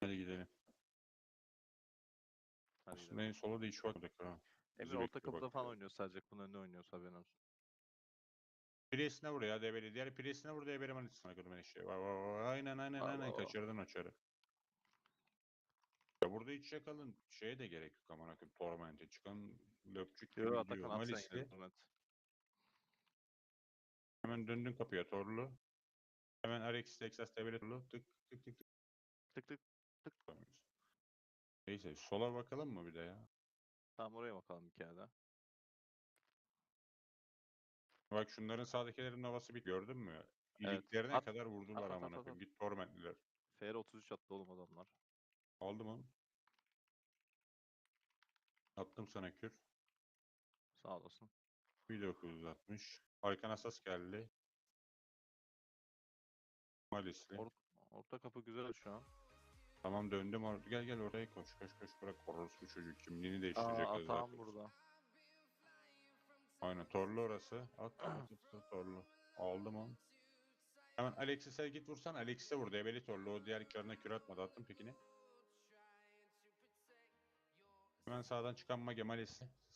Hadi gidelim. Hadi Aslında gidelim. en sola da hiç bakmadık ha. Emre bizi orta bekliyor kapıda bak falan oynuyor sadece. Bunun önünde oynuyoruz haberin olsun. Presine vur ya debeli. Diğer presine vur debeli manitesine kadar ben şey. Vay vay vay. Aynen aynen Vay aynen vay vay. kaçırdın. Ya burada hiç yakalın şeye de gerek yok aman akım tormente çıkan löpçük gibi Yo. Atakan at sen Malisli. yine. Torment. Hemen döndün kapıya torlu. Hemen Arex Texas debeli torlu. Tık tık tık tık. Tık tık. Tutamıyoruz. Neyse sola bakalım mı bir de ya? Tamam oraya bakalım bir kere daha. Bak şunların sağdakilerin havası bir gördün mü? Evet. İliklerine At- kadar vurdular at, at, akım. at. Git tormentliler. FR 33 attı oğlum adamlar. Aldım onu. Attım sana kür. Sağ olasın. 1960. Arkan asas geldi. Malisli. Or- orta kapı güzel şu an. Tamam döndüm orada. Gel gel oraya koş koş koş bırak orospu çocuk kimliğini değiştirecek Aa atağım burada. Aynen torlu orası. At at at, torlu. Aldım onu. Hemen Alexis'e git vursan Alexis'e vur. Debeli torlu. O diğer karına kür atmadı. Attım pekini. Hemen sağdan çıkan Mage Malisli. Sağ